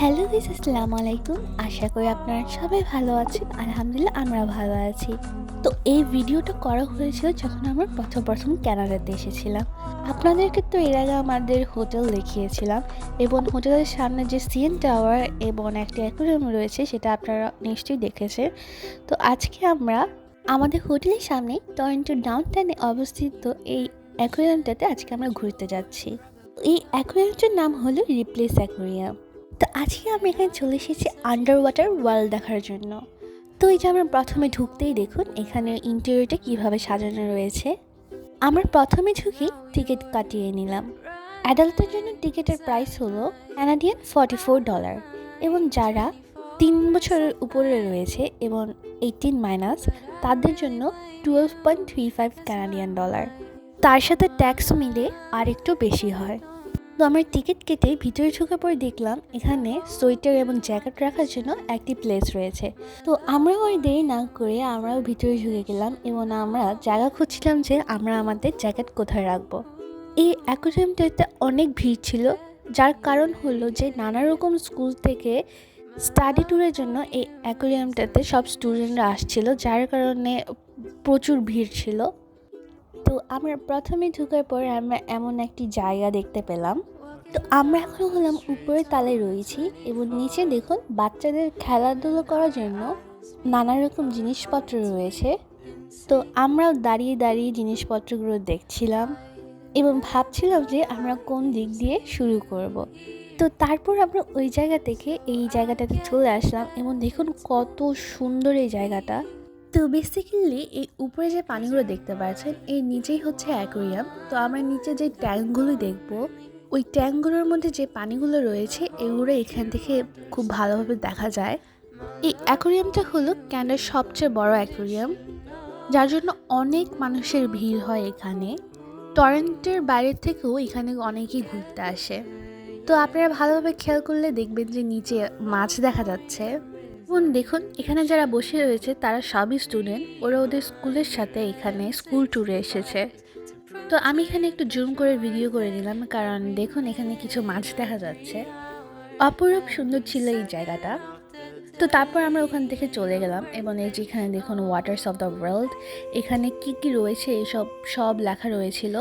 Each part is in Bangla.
হ্যালো গাইস আসসালামু আলাইকুম আশা করি আপনারা সবাই ভালো আছেন। আলহামদুলিল্লাহ, আমরা ভালো আছি। তো এই ভিডিওটা করা হয়েছিল যখন আমরা প্রথম প্রথম ক্যানাডাতে এসেছিলাম। আপনাদেরকে তো এর আগে আমাদের হোটেল দেখিয়েছিলাম এবং হোটেলের সামনে যে সিএন টাওয়ার এবং একটি অ্যাকোরিয়াম রয়েছে, সেটা আপনারা নিশ্চয়ই দেখেছেন। তো আজকে আমরা আমাদের হোটেলের সামনে টরেন্টো ডাউনটাউনে অবস্থিত এই অ্যাকোরিয়ামটাতে আজকে আমরা ঘুরতে যাচ্ছি। এই অ্যাকোরিয়ামটার নাম হলো রিপ্লেস অ্যাকোরিয়াম। তো আজকে আমি এখানে চলে এসেছি আন্ডার ওয়াটার ওয়ার্ল্ড দেখার জন্য। তো এই যে আমরা প্রথমে ঢুকতেই দেখুন, এখানে ইন্টেরিয়রটা কীভাবে সাজানো রয়েছে। আমরা প্রথমে ঝুঁকি টিকিট কাটিয়ে নিলাম। অ্যাডাল্টের জন্য টিকিটের প্রাইস হলো ক্যানাডিয়ান ফর্টি ফোর ডলার এবং যারা তিন বছরের উপরে রয়েছে এবং এইটিন মাইনাস তাদের জন্য twelve point three five Canadian dollar তার সাথে ট্যাক্স মিলে আর একটু বেশি হয়। তো আমরা টিকিট কেটে ভিতরে ঢুকে পরে দেখলাম এখানে সোয়েটার এবং জ্যাকেট রাখার জন্য একটি প্লেস রয়েছে। তো আমরাও আর দেরি না করে আমরাও ভিতরে ঢুকে গেলাম এবং আমরা জায়গা খুঁজছিলাম যে আমরা আমাদের জ্যাকেট কোথায় রাখব। এই অ্যাকোরিয়ামটাতে অনেক ভিড় ছিল, যার কারণ হলো যে নানা রকম স্কুল থেকে স্টাডি ট্যুরের জন্য এই অ্যাকোরিয়ামটাতে সব স্টুডেন্টরা আসছিল, যার কারণে প্রচুর ভিড় ছিল। তো আমরা প্রথমে ঢুকার পর আমরা এমন একটি জায়গা দেখতে পেলাম। তো আমরা এখন হলাম উপরের তালে রয়েছি এবং নিচে দেখুন বাচ্চাদের খেলাধুলো করার জন্য নানা রকম জিনিসপত্র রয়েছে। তো আমরাও দাঁড়িয়ে দাঁড়িয়ে জিনিসপত্রগুলো দেখছিলাম এবং ভাবছিলাম যে আমরা কোন দিক দিয়ে শুরু করব। তো তারপর আমরা ওই জায়গা থেকে এই জায়গাটাতে চলে আসলাম এবং দেখুন কত সুন্দর এই জায়গাটা। তো বেসিক্যালি এই উপরে যে পানিগুলো দেখতে পাচ্ছেন, এর নিচেই হচ্ছে অ্যাকোরিয়াম তো আমরা নিচে যে ট্যাঙ্কগুলো দেখব, ওই ট্যাঙ্কগুলোর মধ্যে যে পানিগুলো রয়েছে, এগুলো এখান থেকে খুব ভালোভাবে দেখা যায়। এই অ্যাকোরিয়ামটা হলো ক্যানাডার সবচেয়ে বড় অ্যাকোরিয়াম যার জন্য অনেক মানুষের ভিড় হয় এখানে। টরেন্টের বাইরের থেকেও এখানে অনেকেই ঘুরতে আসে। তো আপনারা ভালোভাবে খেয়াল করলে দেখবেন যে নিচে মাছ দেখা যাচ্ছে। এবং দেখুন, এখানে যারা বসে রয়েছে, তারা সবই স্টুডেন্ট ওরা ওদের স্কুলের সাথে এখানে স্কুল ট্যুরে এসেছে। তো আমি এখানে একটু জুম করে ভিডিও করে নিলাম, কারণ দেখুন, এখানে কিছু মাছ দেখা যাচ্ছে। অপরূপ সুন্দর ছিল এই জায়গাটা। তো তারপর আমরা ওখান থেকে চলে গেলাম, এবং এই যে এখানে দেখুন ওয়াটার্স অফ দ্য ওয়ার্ল্ড এখানে কি কি রয়েছে, এসব সব লেখা রয়েছিল।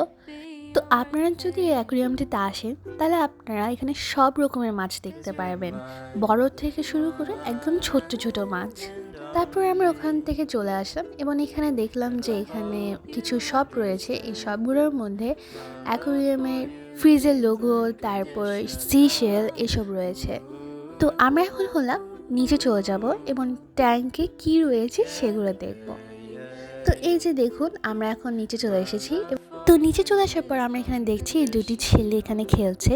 তো আপনারা যদি এই অ্যাকোরিয়ামটিতে আসেন, তাহলে আপনারা এখানে সব রকমের মাছ দেখতে পারবেন। বড় থেকে শুরু করে একদম ছোট্ট ছোট মাছ। তারপর আমরা ওখান থেকে চলে আসলাম এবং এখানে দেখলাম যে এখানে কিছু শপ রয়েছে। এই শপগুলোর মধ্যে অ্যাকোরিয়ামের ফ্রিজের লোগো, তারপর সিশেল এসব রয়েছে। তো আমরা এখন হলাম নিচে চলে যাব এবং ট্যাঙ্কে কি রয়েছে সেগুলো দেখব। তো এই যে দেখুন, আমরা এখন নিচে চলে এসেছি তো নিচে চলে আসার পর আমরা এখানে দেখছি দুটি ছেলে এখানে খেলছে।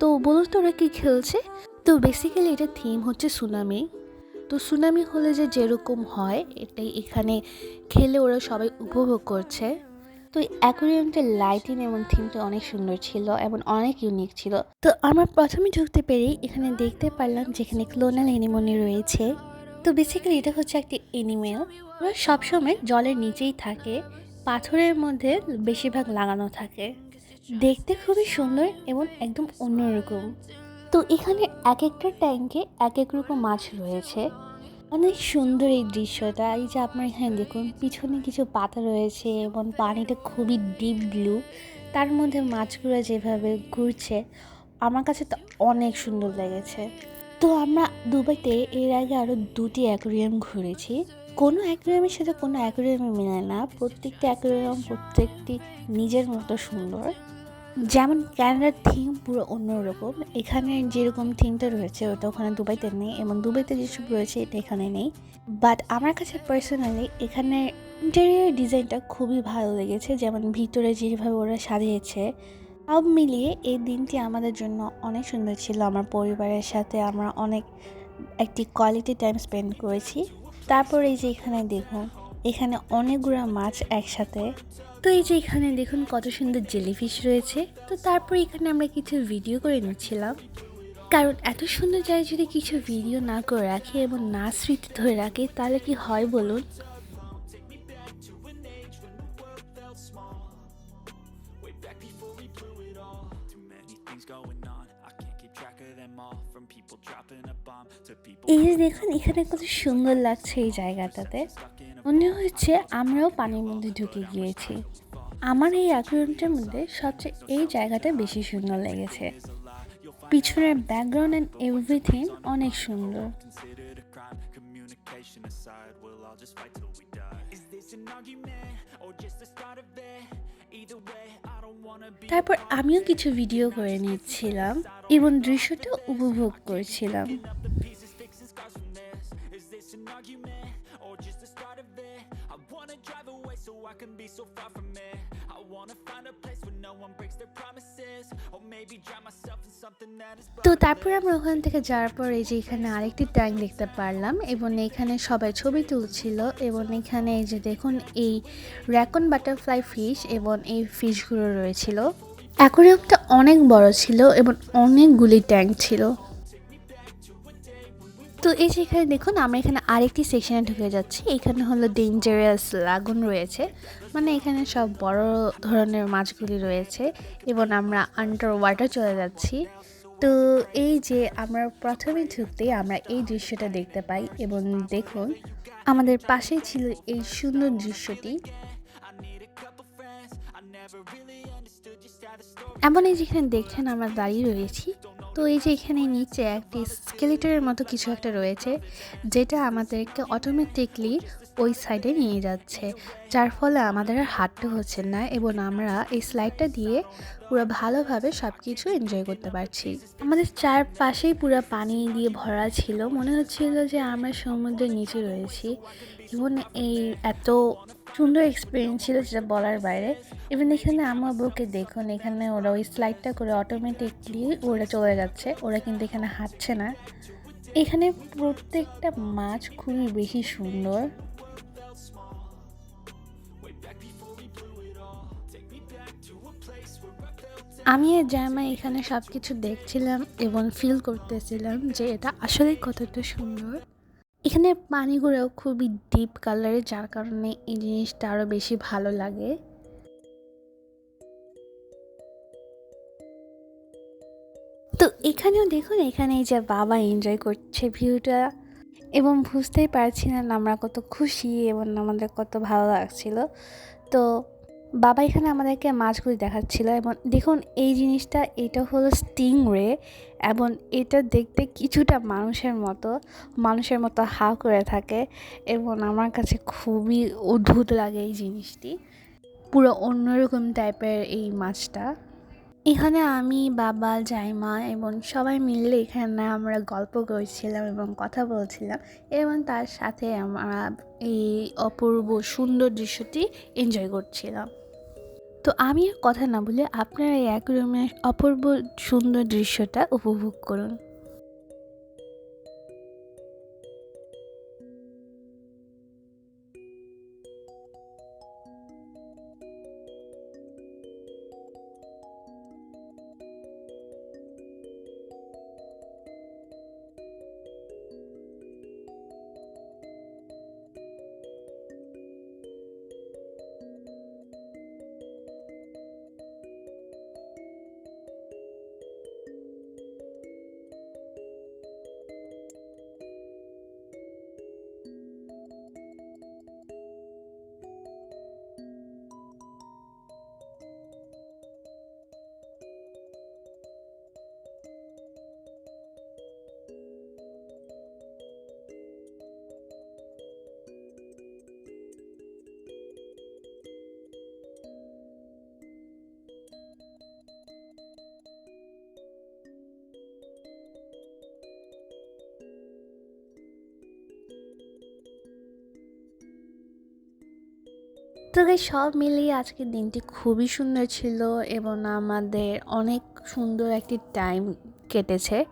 তো বলুন তো ওরা কি খেলছে? তো বেসিক্যালি এটা থিম হচ্ছে সুনামি তো সুনামি হলে যে যেরকম হয়, এটাই এখানে খেলে ওরা সবাই উপভোগ করছে। তো অ্যাকোরিয়ামটার লাইটিং এবং থিমটা অনেক সুন্দর ছিল এবং অনেক ইউনিক ছিল। তো আমরা প্রথমে ঢুকতে পেরেই এখানে দেখতে পারলাম যেখানে ক্লোনাল এনিমনি রয়েছে। তো বেসিক্যালি এটা হচ্ছে একটি এনিমেল ওরা সবসময় জলের নিচেই থাকে। পাথরের মধ্যে বেশিরভাগ লাগানো থাকে। দেখতে খুবই সুন্দর এবং একদম অন্যরকম। তো এখানে এক একটা ট্যাঙ্কে এক এক রকম মাছ রয়েছে। অনেক সুন্দর এই দৃশ্যটা। এই যে আপনার এখানে দেখুন, পিছনে কিছু পাতা রয়েছে এবং পানিটা খুবই ডিপ ব্লু। তার মধ্যে মাছগুলো যেভাবে ঘুরছে, আমার কাছে তো অনেক সুন্দর লেগেছে। তো আমরা দুবাইতে এর আগে আরও দুটি অ্যাকোরিয়াম ঘুরেছি। কোনো অ্যাকোরিয়ামের সাথে কোনো অ্যাকোরিয়ামে মেলে না। প্রত্যেকটি অ্যাকোরিয়াম প্রত্যেকটি নিজের মতো সুন্দর। যেমন ক্যানাডার থিম পুরো অন্যরকম। এখানে যেরকম থিমটা রয়েছে, ওটা ওখানে দুবাইতে নেই এবং দুবাইতে যেসব রয়েছে, এটা এখানে নেই। বাট আমার কাছে পার্সোনালি এখানে ইন্টেরিয়র ডিজাইনটা খুবই ভালো লেগেছে। যেমন ভিতরে যেভাবে ওরা সাজিয়েছে, সব মিলিয়ে এই দিনটি আমাদের জন্য অনেক সুন্দর ছিল। আমার পরিবারের সাথে আমরা অনেক একটি কোয়ালিটি টাইম স্পেন্ড করেছি। তারপর এই যে এখানে দেখুন, এখানে অনেকগুলো মাছ একসাথে। তো এই যে এখানে দেখুন কত সুন্দর জেলিফিশ রয়েছে। তো তারপর এখানে আমরা কিছু ভিডিও করে নিচ্ছিলাম। কারণ এত সুন্দর জায়গায় যদি কিছু ভিডিও না করে রাখি এবং না স্মৃতি ধরে রাখি, তাহলে কি হয় বলুন? Going on. এই যে দেখুন এখানে কত সুন্দর লাগছে এই জায়গাটাতে। মনে হচ্ছে আমরাও পানির মধ্যে ঢুকে গিয়েছি। আমার এই অ্যাকুয়ারিয়ামটার মধ্যে সবচেয়ে এই জায়গাটা বেশি সুন্দর লেগেছে। পিছনের ব্যাকগ্রাউন্ড অ্যান্ড এভরিথিং অনেক সুন্দর। তারপর আমিও কিছু ভিডিও করে নিচ্ছিলাম এবং দৃশ্যটা উপভোগ করছিলাম। তো তারপর আমরা ওখান থেকে যাওয়ার পর এই যে এখানে আরেকটি ট্যাঙ্ক দেখতে পারলাম এবং এখানে সবাই ছবি তুলছিল এবং এখানে এই যে দেখুন এই র্যাকন বাটারফ্লাই ফিশ এবং এই ফিশগুলো রয়েছিল। অ্যাকোরিয়ামটা অনেক বড় ছিল এবং অনেকগুলি ট্যাঙ্ক ছিল। তো এই যে এখানে দেখুন, আমরা এখানে আরেকটি সেকশনে ঢুকে যাচ্ছি। এখানে হলো ডেঞ্জারাস লাগুন রয়েছে। মানে এখানে সব বড় ধরনের মাছগুলি রয়েছে এবং আমরা আন্ডার ওয়াটার চলে যাচ্ছি। তো এই যে আমরা প্রথমে ঢুকতেই আমরা এই দৃশ্যটা দেখতে পাই এবং দেখুন, আমাদের পাশেই ছিল এই সুন্দর দৃশ্যটি। এমন এই যেখানে দেখছেন, আমরা দাঁড়িয়ে রয়েছি। তো এই যে এখানে নিচে একটি স্কেলেটরের মতো কিছু একটা রয়েছে, যেটা আমাদেরকে অটোমেটিকলি ওই সাইডে নিয়ে যাচ্ছে। যার ফলে আমাদের আর হাঁটতে হচ্ছে না এবং আমরা এই স্লাইডটা দিয়ে পুরো ভালোভাবে সব কিছু এনজয় করতে পারছি। আমাদের চারপাশেই পুরো পানি দিয়ে ভরা ছিল। মনে হচ্ছিল যে আমরা সমুদ্রের নিচে রয়েছি। এবং এই এত সুন্দর এক্সপিরিয়েন্স ছিল যেটা বলার বাইরে। ইভেন এখানে আমার বউকে দেখুন, এখানে ওরা ওই স্লাইডটা করে অটোমেটিকলি ওরা চলে যাচ্ছে, ওরা কিন্তু এখানে হাঁটছে না। এখানে প্রত্যেকটা মাছ খুবই বেশি সুন্দর। আমি আর জামা এখানে সব কিছু দেখছিলাম এবং ফিল করতেছিলাম যে এটা আসলেই কতটা সুন্দর। এখানে পানিগুলোও খুবই ডিপ কালারের যার কারণে এই জিনিসটা আরও বেশি ভালো লাগে। তো এখানেও দেখুন, এখানে এই যে বাবা এনজয় করছে ভিউটা এবং বুঝতেই পারছি না আমরা কত খুশি এবং আমাদের কত ভালো লাগছিল। তো বাবা এখানে আমাদেরকে মাছগুলি দেখাচ্ছিল এবং দেখুন এই জিনিসটা, এটা হলো স্টিং রে এবং এটা দেখতে কিছুটা মানুষের মতো মানুষের মতো হা করে থাকে এবং আমার কাছে খুবই অদ্ভুত লাগে এই জিনিসটি। পুরো অন্যরকম টাইপের এই মাছটা। এখানে আমি, বাবা, জাইমা এবং সবাই মিলে এখানে আমরা গল্প করছিলাম এবং কথা বলছিলাম এবং তার সাথে আমরা এই অপূর্ব সুন্দর দৃশ্যটি এনজয় করছিলাম। তো আমি আর কথা না বলে আপনারা এই অ্যাকুরিয়ামের অপূর্ব সুন্দর দৃশ্যটা উপভোগ করুন। তো সব মিলিয়ে আজকের দিনটি খুবই সুন্দর ছিল এবং আমাদের অনেক সুন্দর একটি টাইম কেটেছে।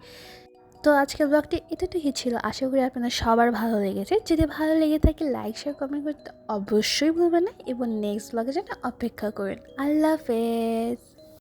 তো আজকের ব্লগটি এতটুকুই ছিল। আশা করি আপনাদের সবার ভালো লেগেছে। যদি ভালো লেগে থাকে লাইক শেয়ার কমেন্ট করতে অবশ্যই ভুলবেন না। এবং নেক্সট ব্লগে যেন অপেক্ষা করেন। আল্লাহ হাফেজ।